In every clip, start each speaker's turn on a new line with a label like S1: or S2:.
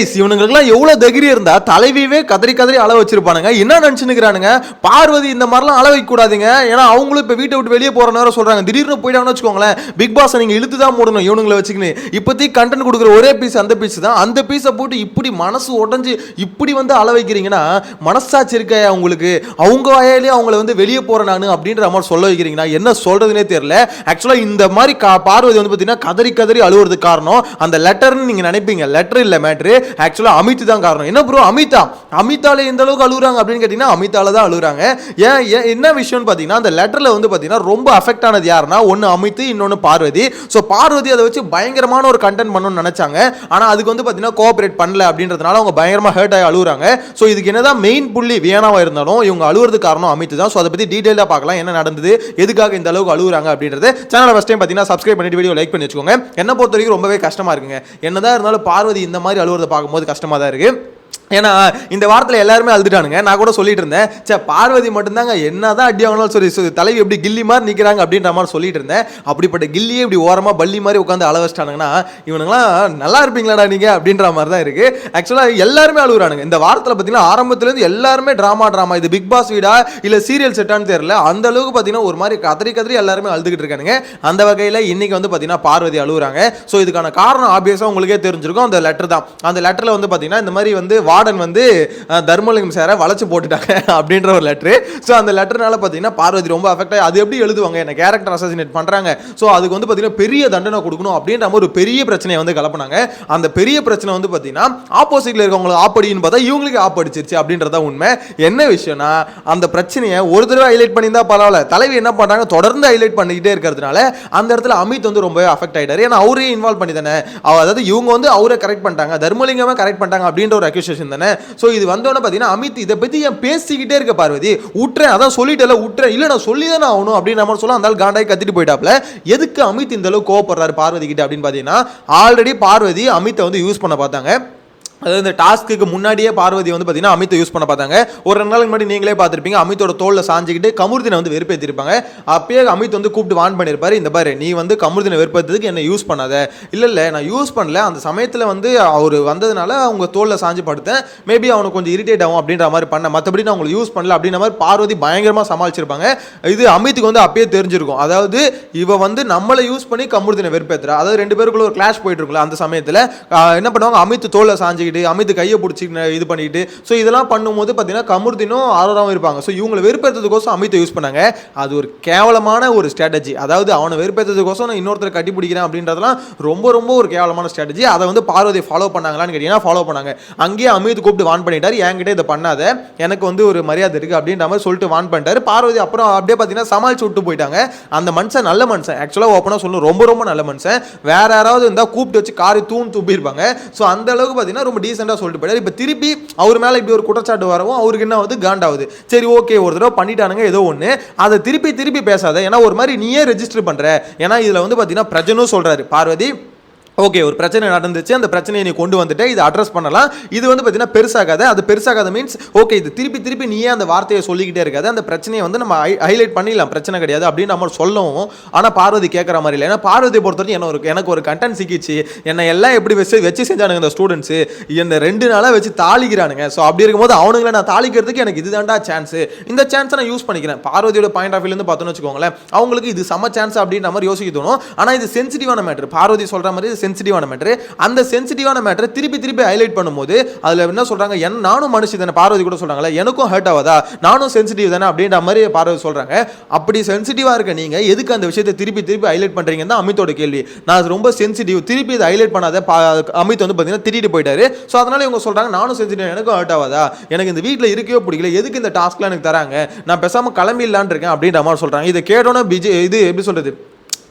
S1: இவனுங்களுக்குலாம் எவ்வளவு தைரியம் இருந்தா தலைவியவே கதறி கதறி அளவு வச்சிருப்பானுங்க. என்ன நினைச்சுக்கிறானுங்க பார்வதி இந்த மாதிரிலாம் அளவு வைக்க கூடாதுங்க. ஏன்னா அவங்களும் இப்போ வீட்டை விட்டு வெளியே போற நேரம் சொல்றாங்க. திடீர்னு போயிட்டாங்கன்னு வச்சுக்கோங்களேன் பிக் பாஸ் நீங்கள் இழுத்து தான் மூடணும் இவனுங்களை வச்சுக்கினு இப்போதைக்கு கண்டென்ட் கொடுக்குற ஒரே பீஸ் அந்த பீஸ் தான். அந்த பீஸை போட்டு இப்படி மனசு உடஞ்சு இப்படி வந்து அள வைக்கிறீங்கன்னா மனசாட்சி இருக்க உங்களுக்கு? அவங்க வாயாலே அவங்கள வந்து வெளியே போறேன் நான் அப்படின்ற மாதிரி சொல்ல வைக்கிறீங்கன்னா என்ன சொல்றதுனே தெரியல. ஆக்சுவலாக இந்த மாதிரி கா- பார்வதி வந்து பார்த்தீங்கன்னா கதறி கதறி அழுவுறதுக்கு காரணம் அந்த லெட்டர்னு நீங்க நினைப்பீங்க. லெட்டர் இல்லை மேட்ரு ஆக்சுவலா அமித் தான் காரணம். என்ன ப்ரோ அமிதா. அமிதால எந்த அளவுக்கு அழுகுறாங்க அப்படின்னு கேட்டிங்கன்னா அமிதால தான் அழுகுறாங்க. ஏன் ஏன் என்ன விஷயம்னு பார்த்தீங்கன்னா அந்த லெட்டரில் வந்து பார்த்தீங்கன்னா ரொம்ப அஃபெக்ட் ஆனது யாருன்னா ஒன்று அமித் இன்னொன்று பார்வதி. ஸோ பார்வதி அதை வச்சு பயங்கரமான ஒரு கண்டென்ட் பண்ணணும்னு நினச்சாங்க. ஆனா அதுக்கு வந்து பார்த்தீங்கன்னா கோஆப்ரேட் பண்ணல அப்படின்றதுனால அவங்க பயங்கரமாக ஹர்ட் ஆகி அழுகுறாங்க. ஸோ இதுக்கு என்னதான் மெயின் புள்ளி வியானாவா இருந்தாலும் இவங்க அழுகுறது காரணம் அமித் தான். ஸோ அதை பற்றி டீட்டெயிலாக பார்க்கலாம். என்ன நடந்தது? எதுக்காக இந்த அளவுக்கு அழுகுறாங்க அப்படின்றது. சேனலை ஃபஸ்ட் டைம் பார்த்தீங்கன்னா சப்ஸ்கிரைப் பண்ணிட்டு வீடியோ லைக் பண்ணி வச்சுக்கோங்க. என்ன பொறுத்த வரைக்கும் ரொம்பவே கஷ்டமா இருக்குங்க. என்னதான் இருந்தாலும் பார்வதி இந்த மாதிரி அழுவுறதை பார்க்கும்போது கஷ்டமாக தான் இருக்குது ஏன்னா இந்த வாரத்தில் எல்லாருமே அழுதுட்டானுங்க. நான் கூட சொல்லிட்டு இருந்தேன் சே பார்வதி மட்டும்தாங்க என்னதான் அடி ஆகணும் சொல்லி தலைவி எப்படி கில்லி மாதிரி நிற்கிறாங்க அப்படின்ற மாதிரி சொல்லிட்டு இருந்தேன். அப்படிப்பட்ட கில்லியே இப்படி ஓரமாக பள்ளி மாதிரி உட்காந்து அள வச்சிட்டானுங்கன்னா இவனுங்களாம் நல்லா இருப்பீங்களாடா நீங்கள் அப்படின்ற மாதிரி தான் இருக்குது ஆக்சுவலாக எல்லாருமே அழுகுறானுங்க இந்த வாரத்தில் பார்த்தீங்கன்னா ஆரம்பத்துலேருந்து எல்லாருமே ட்ராமா ட்ராமா இது பிக் பாஸ் வீடா இல்லை சீரியல் செட்டான்னு தெரியல. அந்த அளவுக்கு பார்த்தீங்கன்னா ஒரு மாதிரி கதறி கதறி எல்லாருமே அழுதுகிட்டு இருக்கானுங்க. அந்த வகையில் இன்றைக்கி வந்து பார்த்தீங்கன்னா பார்வதி அழுகுறாங்க ஸோ இதுக்கான காரணம் ஆப்வியஸாக உங்களுக்கே தெரிஞ்சிருக்கும். அந்த லெட்டர் தான். அந்த லெட்டரில் வந்து பார்த்தீங்கன்னா இந்த மாதிரி வந்து வார்டன் வந்து தர்மலிங்கம் சாரை வளைச்சு போட்டுட்டாங்க அப்படின்ற ஒரு லெட்ரு ஸோ அந்த லெட்டர்னால பார்த்தீங்கன்னா பார்வதி ரொம்ப அஃபெக்ட் ஆகி அது எப்படி எழுதுவாங்க? என்ன கேரக்டர் அசாசினேட் பண்ணுறாங்க ஸோ அதுக்கு வந்து பார்த்தீங்கன்னா பெரிய தண்டனை கொடுக்கணும் அப்படின்ற மாதிரி ஒரு பெரிய பிரச்சனையை வந்து கலப்பினாங்க. அந்த பெரிய பிரச்சனை வந்து பார்த்தீங்கன்னா ஆப்போசிட்டில் இருக்கவங்களுக்கு ஆப்படின்னு பார்த்தா இவங்களுக்கு ஆப்படிச்சிருச்சு அப்படின்றத உண்மை. என்ன விஷயம்னா அந்த பிரச்சனையை ஒரு தடவை ஹைலைட் பண்ணியிருந்தா பரவாயில்ல. தலைவி என்ன பண்ணுறாங்க தொடர்ந்து ஹைலைட் பண்ணிக்கிட்டே இருக்கிறதுனால அந்த இடத்துல அமித் வந்து ரொம்பவே அஃபெக்ட் ஆகிட்டார் ஏன்னா அவரே இன்வால்வ் பண்ணி தானே அவ- அதாவது இவங்க வந்து அவரை கரெக்ட் பண்ணிட்டாங்க. தர்மலிங்கமாக கரெக்ட் பண்ணிட்டாங்க அப்படின்ற ஒரு அக்யூசேஷன் தானே ஸோ இது வந்தோடனே பார்த்தீங்கன்னா அமித் இதை பற்றி ஏன் பேசிக்கிட்டே இருக்க பார்வதி? விட்டுறேன் அதான் சொல்லிட்டேல விட்டுறேன் இல்லை நான் சொல்லி தானே ஆகணும் அப்படின்னு நம்ம சொல்ல அந்த காண்டாய் கத்திட்டு போயிட்டாப்ல. எதுக்கு அமித் இந்த அளவுக்கு கோவப்படுறாரு பார்வதி கிட்ட அப்படின்னு பார்த்தீங்கன்னா ஆல்ரெடி பார்வதி அமித்தை வந்து யூஸ் பண்ண பார்த்தாங்க. அதாவது இந்த டாஸ்க்கு முன்னாடியே பார்வதி வந்து பார்த்தீங்கன்னா அமித்தை யூஸ் பண்ண பார்த்தாங்க. ஒரு ரெண்டு நாளுக்கு முன்னாடி நீங்களே பார்த்துருப்பீங்க. அமித்தோட தோளில் சாஞ்சிக்கிட்டு கமுர்தினை வந்து வெறுப்பேற்றிருப்பாங்க அப்பயே அமித் வந்து கூப்பிட்டு வான் பண்ணியிருப்பாரு இந்த பாரு நீ வந்து கமுர்தினை வெறுப்பேற்றதுக்கு என்ன யூஸ் பண்ணாத. இல்லை இல்லை நான் யூஸ் பண்ணல. அந்த சமயத்தில் வந்து அவர் வந்ததுனால அவங்க தோளில் சாஞ்சு படுத்தேன். மேபி அவனுக்கு கொஞ்சம் இரிட்டேட் ஆகும் அப்படின்ற மாதிரி பண்ண மற்றபடி நான் உங்களை யூஸ் பண்ணல அப்படின்ற மாதிரி பார்வதி பயங்கரமாக சமாளிச்சிருப்பாங்க. இது அமித்துக்கு வந்து அப்பயே தெரிஞ்சிருக்கும். அதாவது இவ வந்து நம்மளை யூஸ் பண்ணி கமுர்தினை வெறுப்பேற்றுறா அதாவது ரெண்டு பேருக்குள்ள ஒரு கிளாஷ் போயிட்டு இருக்குல்ல அந்த சமயத்தில். என்ன பண்ணுவாங்க? அமித் தோலை சாஞ்சிக்கிட்டு அமித் கையை பிடிச்சி இது பண்ணிக்கிட்டு ஸோ இதெல்லாம் பண்ணும்போது பார்த்தீங்கன்னா கமுர்தினும் ஆரோராவும் இருப்பாங்க. ஸோ இவங்களை வெறுப்பேற்றதுக்கோசம் அமித்தை யூஸ் பண்ணாங்க. அது ஒரு கேவலமான ஒரு ஸ்ட்ராட்டஜி அதாவது அவனை வெறுப்பேற்றதுக்கோசம் நான் இன்னொருத்தரை கட்டி பிடிக்கிறேன் அப்படின்றதெல்லாம் ரொம்ப ரொம்ப ஒரு கேவலமான ஸ்ட்ராட்டஜி அதை வந்து பார்வதி ஃபாலோ பண்ணாங்களான்னு கேட்டீங்கன்னா ஃபாலோ பண்ணாங்க. அங்கேயே அமித் கூப்பிட்டு வான் பண்ணிட்டார். என்கிட்ட இதை பண்ணாத. எனக்கு வந்து ஒரு மரியாதை இருக்குது அப்படின்ற மாதிரி சொல்லிட்டு வான் பண்ணிட்டார். பார்வதி அப்புறம் அப்படியே பார்த்தீங்கன்னா சமாளிச்சு விட்டு போயிட்டாங்க. அந்த மனுஷன் நல்ல மனுஷன். ஆக்சுவலாக ஓப்பனாக சொல்லணும். ரொம்ப ரொம்ப நல்ல மனுஷன். வேற யாராவது இருந்தால் கூப்பிட்டு வச்சு காரி தூண் துப்பியிருப்பாங்க. ஸோ அந்த அளவுக்கு பார்த்தீங்கன்னா ரொம்ப டீசெண்டாக சொல்லிட்டு போயிட்டார். இப்போ திருப்பி அவர் மேலே இப்படி ஒரு குற்றச்சாட்டு வரவும் அவருக்கு என்ன ஆகுது? காண்டாகுது. சரி ஓகே ஒரு தடவை பண்ணிட்டானுங்க ஏதோ ஒன்று அதை திருப்பி திருப்பி பேசாத. ஏன்னா ஒரு மாதிரி நீயே ரெஜிஸ்டர் பண்ணுற ஏன்னா இதில் வந்து பார்த்தீங்கன்னா பிரஜனும் சொல்கிறாரு பார்வதி ஓகே ஒரு பிரச்சனை நடந்துச்சு அந்த பிரச்சனையை நீ கொண்டு வந்துட்டு இதை அட்ரஸ் பண்ணலாம். இது வந்து பார்த்தீங்கன்னா பெருசாகாத அது பெருசாகாத மீன்ஸ் ஓகே இது திருப்பி திருப்பி நீயே அந்த வார்த்தையை சொல்லிக்கிட்டே இருக்காது அந்த பிரச்சனையை வந்து நம்ம ஹைலைட் பண்ணிடலாம் பிரச்சனை கிடையாது அப்படின்னு நம்ம சொல்லவும் ஆனால் பார்வதி கேட்குற மாதிரி இல்லை. ஏன்னா பார்வதியை பொறுத்த வரைக்கும் என்ன ஒரு எனக்கு ஒரு கண்டென்ட் சிக்கிச்சு என்னை எல்லாம் எப்படி வச்சு வச்சு செஞ்சானுங்க இந்த ஸ்டூடெண்ட்ஸு இந்த ரெண்டு நாளாக வச்சு தாளிக்கிறானுங்க. ஸோ அப்படி இருக்கும்போது அவனுங்களை நான் தாளிக்கிறதுக்கு எனக்கு இதுதான்டா சான்ஸ் இந்த சான்ஸை நான் யூஸ் பண்ணிக்கிறேன். பார்வதியோட பாயிண்ட் ஆஃப் வியூலேருந்து பார்த்தோன்னு வச்சுக்கோங்களேன் அவங்களுக்கு இது சம சான்ஸ் அப்படின்ற மாதிரி யோசிக்க தோணும். ஆனால் இது சென்சிட்டிவான மேட்ரு பார்வதி சொல்கிற மாதிரி சென்சிட்டிவான மேட்ரு அந்த சென்சிட்டிவான மேட்ரை திருப்பி திருப்பி ஹைலைட் பண்ணும்போது அதில் என்ன சொல்கிறாங்க என் நானும் மனுஷி தானே. பார்வதி கூட சொல்கிறாங்களே எனக்கும் ஹர்ட் ஆகாதா? நானும் சென்சிட்டிவ் தானே அப்படின்ற மாதிரி பார்வதி சொல்கிறாங்க அப்படி சென்சிட்டிவாக இருக்க நீங்கள் எதுக்கு அந்த விஷயத்தை திருப்பி திருப்பி ஹைலைட் பண்ணுறீங்கன்னு தான் அமித்தோட கேள்வி. நான் ரொம்ப சென்சிட்டிவ் திருப்பி இதை ஹைலைட் பண்ணாத பா- அமித் வந்து பார்த்தீங்கன்னா திட்டிட்டு போயிட்டாரு. ஸோ அதனால் இவங்க சொல்கிறாங்க நானும் சென்சிட்டிவ் எனக்கும் ஹர்ட் ஆகாதா? எனக்கு இந்த வீட்டில் இருக்கவே பிடிக்கல எதுக்கு இந்த டாஸ்க்லாம் எனக்கு தராங்க? நான் பேசாமல் கிளம்பிடலான்னு இருக்கேன் அப்படின்ற மாதிரி சொல்கிறாங்க இதை கேட்டோன்னே பிஜே இது எப்படி சொல்கிறது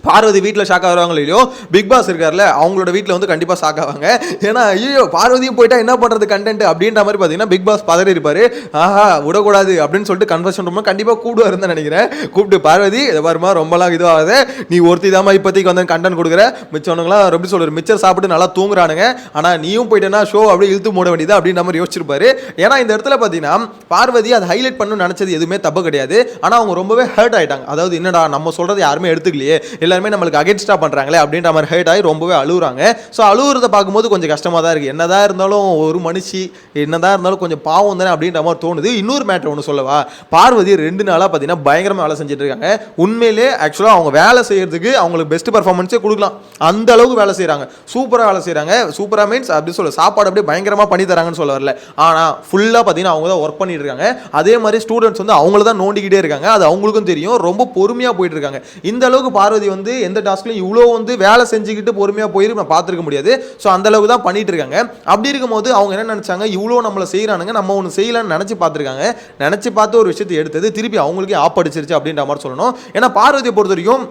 S1: பார்வதி வீட்டில் ஷாக் ஆகுறாங்களோ இல்லையோ பிக் பாஸ் இருக்கார்ல அவங்களோட வீட்டில் வந்து கண்டிப்பாக ஷாக் ஆவாங்க. ஏன்னா ஐயோ பார்வதியும் போயிட்டா என்ன பண்ணுறது கண்டென்ட் அப்படின்ற மாதிரி பார்த்தீங்கன்னா பிக் பாஸ் பதறி இருப்பார். ஆஹா விடக்கூடாது அப்படின்னு சொல்லிட்டு கன்வர்ஷன் ரொம்ப கண்டிப்பாக கூடுவார் தான் நினைக்கிறேன். கூப்பிட்டு பார்வதி இதை பாருமா ரொம்பலாம் இதுவாகாது. நீ ஒருத்தி தாமா இப்போதைக்கு வந்து கண்டென்ட் கொடுக்குற. மிச்சவனுங்களாம் எப்படி சொல்கிறார் மிச்சர் சாப்பிட்டு நல்லா தூங்குறானுங்க. ஆனால் நீயும் போயிட்டேன்னா ஷோ அப்படியே இழுத்து மூட வேண்டியது அப்படின்ற மாதிரி யோசிச்சிருப்பாரு. ஏன்னா இந்த இடத்துல பார்த்தீங்கன்னா பார்வதி அதை ஹைலைட் பண்ணணும்னு நினச்சது எதுவுமே தப்பு கிடையாது. ஆனால் அவங்க ரொம்பவே ஹர்ட் ஆகிட்டாங்க அதாவது என்னடா நம்ம சொல்கிறது யாருமே எடுத்துக்கலையே. எல்லாருமே நம்மளுக்கு அகேன்ஸ்டாக பண்ணுறாங்களே அப்படின்ற மாதிரி ஹேட் ஆகி ரொம்பவே அழுகுறாங்க. ஸோ அழுகுறத பார்க்கும்போது கொஞ்சம் கஷ்டமா தான் இருக்கு. என்னதான் இருந்தாலும் ஒரு மனுஷி என்னதான் இருந்தாலும் கொஞ்சம் பாவம் தானே அப்படின்ற மாதிரி தோணுது. இன்னொரு மேட்டர் ஒன்று சொல்லவா? பார்வதி ரெண்டு நாளாக பார்த்தீங்கன்னா பயங்கரமாக வேலை செஞ்சுட்டு இருக்காங்க. உண்மையிலே ஆக்சுவலாக அவங்க வேலை செய்யறதுக்கு அவங்களுக்கு பெஸ்ட் பர்ஃபார்மன்ஸே கொடுக்கலாம். அந்த அளவுக்கு வேலை செய்கிறாங்க சூப்பராக வேலை செய்கிறாங்க சூப்பராக மீன்ஸ் அப்படி சொல்ல சாப்பாடு அப்படியே பயங்கரமாக பண்ணி தராங்கன்னு சொல்ல வரல. ஆனால் ஃபுல்லாக பார்த்தீங்கன்னா அவங்க தான் ஒர்க் பண்ணிட்டு இருக்காங்க. அதே மாதிரி ஸ்டூடெண்ட்ஸ் வந்து அவங்கள தான் நோண்டிக்கிட்டே இருக்காங்க. அது அவங்களுக்கும் தெரியும். ரொம்ப பொறுமையாக போயிட்டு இருக்காங்க. இந்த அளவுக்கு பார்வதி வந்து வந்து எந்த டாஸ்க்லையும் இவ்வளோ வந்து வேலை செஞ்சுக்கிட்டு பொறுமையாக போயிரு நான் பார்த்துருக்க முடியாது. ஸோ அந்தளவுக்கு தான் பண்ணிட்டு இருக்காங்க. அப்படி இருக்கும்போது அவங்க என்ன நினச்சாங்க? இவ்வளோ நம்மளை செய்கிறானுங்க நம்ம ஒன்று செய்யலான்னு நினச்சி பார்த்துருக்காங்க. நினச்சி பார்த்து ஒரு விஷயத்தை எடுத்தது திருப்பி அவங்களுக்கே ஆப்படிச்சிருச்சு அப்படின்ற மாதிரி சொல்லணும். ஏன்னா பார்வதியை பொறுத்த வரைக்கும்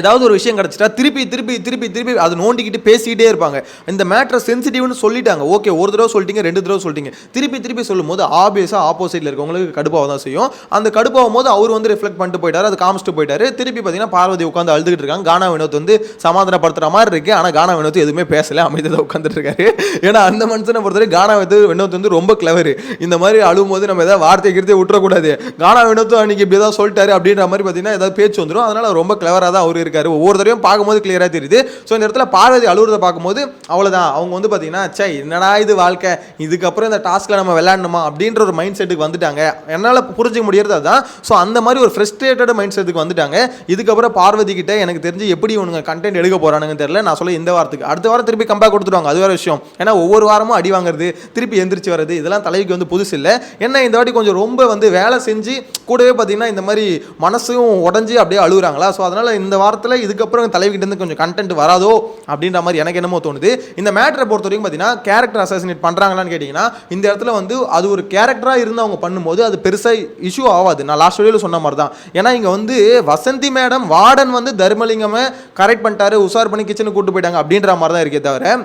S1: ஏதாவது ஒரு விஷயம் கிடச்சிட்டா திருப்பி திருப்பி திருப்பி திருப்பி அது நோண்டிக்கிட்டு பேசிக்கிட்டே இருப்பாங்க. இந்த மேட்ரை சென்சிட்டிவ்னு சொல்லிட்டாங்க. ஓகே ஒரு தடவை சொல்லிட்டீங்க ரெண்டு தடவை சொல்லிட்டீங்க. திருப்பி திருப்பி சொல்லும் போது ஆப்வியஸாக ஆப்போசிட்டில் இருக்கவங்களுக்கு கடுப்பாக தான் செய்யும். அந்த கடுப்பாகும் போது அவர் வந்து ரிஃப்ளெக்ட் பண்ணிட்டு போயிட்டார் அது காமிச்சிட்டு போயிட்டார். திருப்பி பார்த்தீங்கன்னா பார்வதி உட்காந்து அழுதுகிட்டு இருக்காங்க. கானா வினோத் வந்து சமாதானப்படுத்துற மாதிரி இருக்கு. ஆனால் கானா வினோத் எதுவுமே பேசல அமைதியாக உட்காந்துட்டு இருக்காரு. ஏன்னா அந்த மனுஷனை பொறுத்தவரை கானா வந்து வினோத் வந்து ரொம்ப கிளவர் இந்த மாதிரி அழுவும் போது நம்ம ஏதாவது வார்த்தை கிருத்தி விட்டுறக்கூடாது. கானா வினோத்தும் அன்னைக்கு இப்படி ஏதாவது சொல்லிட்டாரு அப்படின்ற மாதிரி பார்த்தீங்கன்னா ஏதாவது பேச்சு வந்துடும் அதனால் ரொம்ப கிளவராக தான் அவர் இருக்காரு ஒவ்வொரு தடவையும் பார்க்கும்போது கிளியராக தெரியுது. ஸோ இந்த இடத்துல பார்வதி அழுகுறத பார்க்கும்போது அவ்வளோதான் அவங்க வந்து பார்த்தீங்கன்னா சே என்னடா இது வாழ்க்கை? இதுக்கப்புறம் இந்த டாஸ்க்கில் நம்ம விளையாடணுமா? அப்படின்ற ஒரு மைண்ட் செட்டுக்கு வந்துட்டாங்க. என்னால் புரிஞ்சிக்க முடியறது அதுதான். ஸோ அந்த மாதிரி ஒரு ஃப்ரெஸ்ட்ரேட்டட் மைண்ட் செட்டுக்கு வந்துட்டாங்க. இதுக்கப்புறம் பார்வதி கிட்ட எனக்கு தெரிஞ்சு எப்படி இவனுங்க கண்டென்ட் எடுக்க போகிறானுங்க தெரியல. நான் சொல்ல இந்த வாரத்துக்கு. அடுத்த வாரம் திருப்பி கம்பேக் கொடுத்துருவாங்க அது வேறு விஷயம். ஏன்னா ஒவ்வொரு வாரமும் அடி வாங்குறது திருப்பி எந்திரிச்சு வர்றது இதெல்லாம் தலைவிக்கு வந்து புதுசு இல்லை. என்ன இந்த வாட்டி கொஞ்சம் ரொம்ப வந்து வேலை செஞ்சு கூடவே பார்த்தீங்கன்னா இந்த மாதிரி மனசும் உடஞ்சி அப்படியே அழுகுறாங்களா ஸோ அதனால் இந்த வாரத்தில் இதுக்கப்புறம் தலைவிக்கிட்டேருந்து கொஞ்சம் கண்டென்ட் வராதோ அப்படின்ற மாதிரி எனக்கு என்னமோ தோணுது. இந்த மேட்டரை பொறுத்த வரைக்கும் பார்த்தீங்கன்னா கேரக்டர் அசாசினேட் பண்ணுறாங்களான்னு கேட்டிங்கன்னா இந்த இடத்துல வந்து அது ஒரு கேரக்டராக இருந்து அவங்க பண்ணும்போது அது பெருசாக இஷ்யூ ஆகாது. நான் லாஸ்ட் வீடியோவில் சொன்ன மாதிரி தான் ஏன்னா இங்கே வந்து வசந்தி மேடம் வார்டன் வந்து தர்மலிங்கமே கரெக்ட் பண்ணிட்டாரு. உஷார் பண்ணி கிச்சனுக்கு கூட்டு போயிட்டாங்க அப்படின்ற மாதிரி தான் இருக்கே தவிர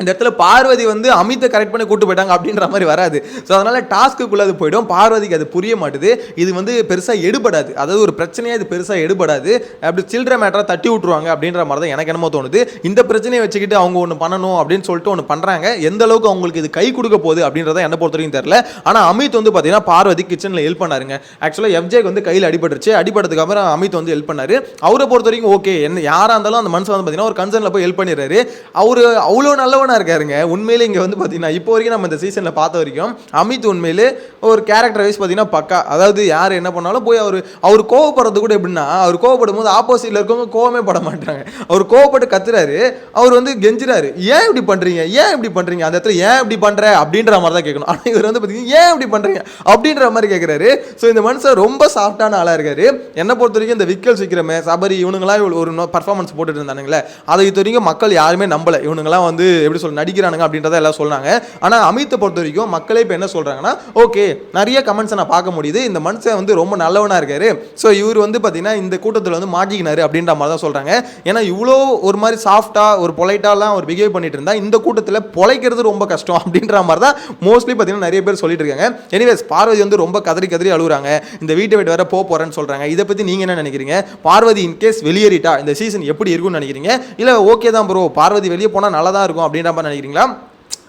S1: இந்த இடத்துல பார்வதி வந்து அமித்தை கரெக்ட் பண்ணி கூட்டு போயிட்டாங்க அப்படின்ற மாதிரி வராது. ஸோ அதனால் டாஸ்க்குள்ளே அது போயிடும். பார்வதிக்கு அது புரிய மாட்டுது. இது வந்து பெருசாக எடுபடாது. அதாவது ஒரு பிரச்சனையாக இது பெருசாக எடுபடாது. அப்படி சில்ட்ர மேட்டராக தட்டி விட்ருவாங்க அப்படின்ற மாதிரி தான் எனக்கு என்னமோ தோணுது. இந்த பிரச்சனையை வச்சுக்கிட்டு அவங்க ஒன்று பண்ணணும் அப்படின்னு சொல்லிட்டு ஒன்று பண்ணுறாங்க எந்த அளவுக்கு அவங்களுக்கு இது கை கொடுக்க போகுது அப்படின்றத என்ன பொறுத்த வரைக்கும் தெரில ஆனால் அமித் வந்து பார்த்தீங்கன்னா பார்வதி கிச்சனில் ஹெல்ப் பண்ணாருங்க. ஆக்சுவலாக எஃப்ஜேக்கு வந்து கையில் அடிபட்டுருச்சு. அடிபட்டதுக்கு அப்புறம் அமித் வந்து ஹெல்ப் பண்ணார். அவரை பொறுத்த வரைக்கும் ஓகே என்ன யாராக இருந்தாலும் அந்த மனுஷன் வந்து பார்த்தீங்கன்னா ஒரு கன்சர்னில் போய் ஹெல்ப் பண்ணிடுறாரு. அவர் அவ்வளோ நல்ல நல்லவனாக இருக்காருங்க. உண்மையிலே இங்கே வந்து பார்த்தீங்கன்னா இப்போ வரைக்கும் நம்ம இந்த சீசனில் பார்த்த வரைக்கும் அமித் உண்மையிலே ஒரு கேரக்டர் வைஸ் பார்த்தீங்கன்னா பக்கா. அதாவது யார் என்ன பண்ணாலும் போய் அவர் அவர் கோவப்படுறது கூட எப்படின்னா அவர் கோவப்படும் போது ஆப்போசிட்டில் இருக்கவங்க கோவமே பட மாட்டாங்க. அவர் கோவப்பட்டு கத்துறாரு அவர் வந்து கெஞ்சுறாரு. ஏன் இப்படி பண்ணுறீங்க ஏன் இப்படி பண்ணுறீங்க அந்த இடத்துல ஏன் இப்படி பண்ணுற அப்படின்ற மாதிரி தான் கேட்கணும். ஆனால் இவர் வந்து பார்த்தீங்கன்னா ஏன் இப்படி பண்ணுறீங்க அப்படின்ற மாதிரி கேட்குறாரு ஸோ இந்த மனுஷன் ரொம்ப சாஃப்டான ஆளாக இருக்காரு. என்னை பொறுத்த வரைக்கும் இந்த விக்கல் சீக்கிரமே சபரி இவனுங்களாம் ஒரு பர்ஃபார்மன்ஸ் போட்டுட்டு இருந்தானுங்களே. அதை இது வரைக்கும் மக்கள் யாருமே நம்பலை. இவனுங்களாம் வந்து எப்படி சொல்ல நடிக்கிறானுங்க அப்படின்றத எல்லாம் சொன்னாங்க. ஆனால் அமித்தை பொறுத்த வரைக்கும் மக்களே இப்போ என்ன சொல்கிறாங்கன்னா ஓகே நிறைய கமெண்ட்ஸை நான் பார்க்க முடியுது. இந்த மனுஷன் வந்து ரொம்ப நல்லவனாக இருக்காரு. ஸோ இவர் வந்து பார்த்தீங்கன்னா இந்த கூட்டத்தில் வந்து மாட்டிக்கினாரு அப்படின்ற மாதிரி தான் சொல்கிறாங்க ஏன்னா இவ்வளோ ஒரு மாதிரி சாஃப்டாக ஒரு பொலைட்டாலாம் அவர் பிஹேவ் பண்ணிட்டு இருந்தால் இந்த கூட்டத்தில் பொழைக்கிறது ரொம்ப கஷ்டம் அப்படின்ற மாதிரி தான் மோஸ்ட்லி பார்த்தீங்கன்னா நிறைய பேர் சொல்லிட்டு இருக்காங்க. எனிவேஸ் பார்வதி வந்து ரொம்ப கதறி கதறி அழுகுறாங்க இந்த வீட்டை விட்டு வேற போக போகிறேன்னு சொல்கிறாங்க இதை பற்றி நீங்கள் என்ன நினைக்கிறீங்க? பார்வதி இன்கேஸ் வெளியேறிட்டா இந்த சீசன் எப்படி இருக்கும்னு நினைக்கிறீங்க? இல்லை ஓகே தான் ப்ரோ பார்வதி வெளியே போனால் நல்லா தான் இருக்கும் அப்படின்னு மாதிரி நினைக்கிறீங்களா?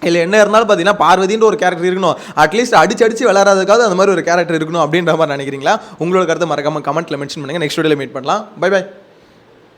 S1: இல்லை என்ன இருந்தாலும் பார்த்தீங்கன்னா பார்வதின்ற ஒரு கேரக்டர் இருக்கணும். அட்லீஸ்ட் அடிச்சு அடிச்சு விளாட்றதுக்காவது அந்த மாதிரி ஒரு கேரக்டர் இருக்கணும் அப்படின்ற மாதிரி நினைக்கிறீங்களா? உங்களோட கருத்தை மறக்காம கமெண்ட்ல மென்ஷன் பண்ணுங்க. நெக்ஸ்ட் வீடியோவில் மீட் பண்ணலாம். By by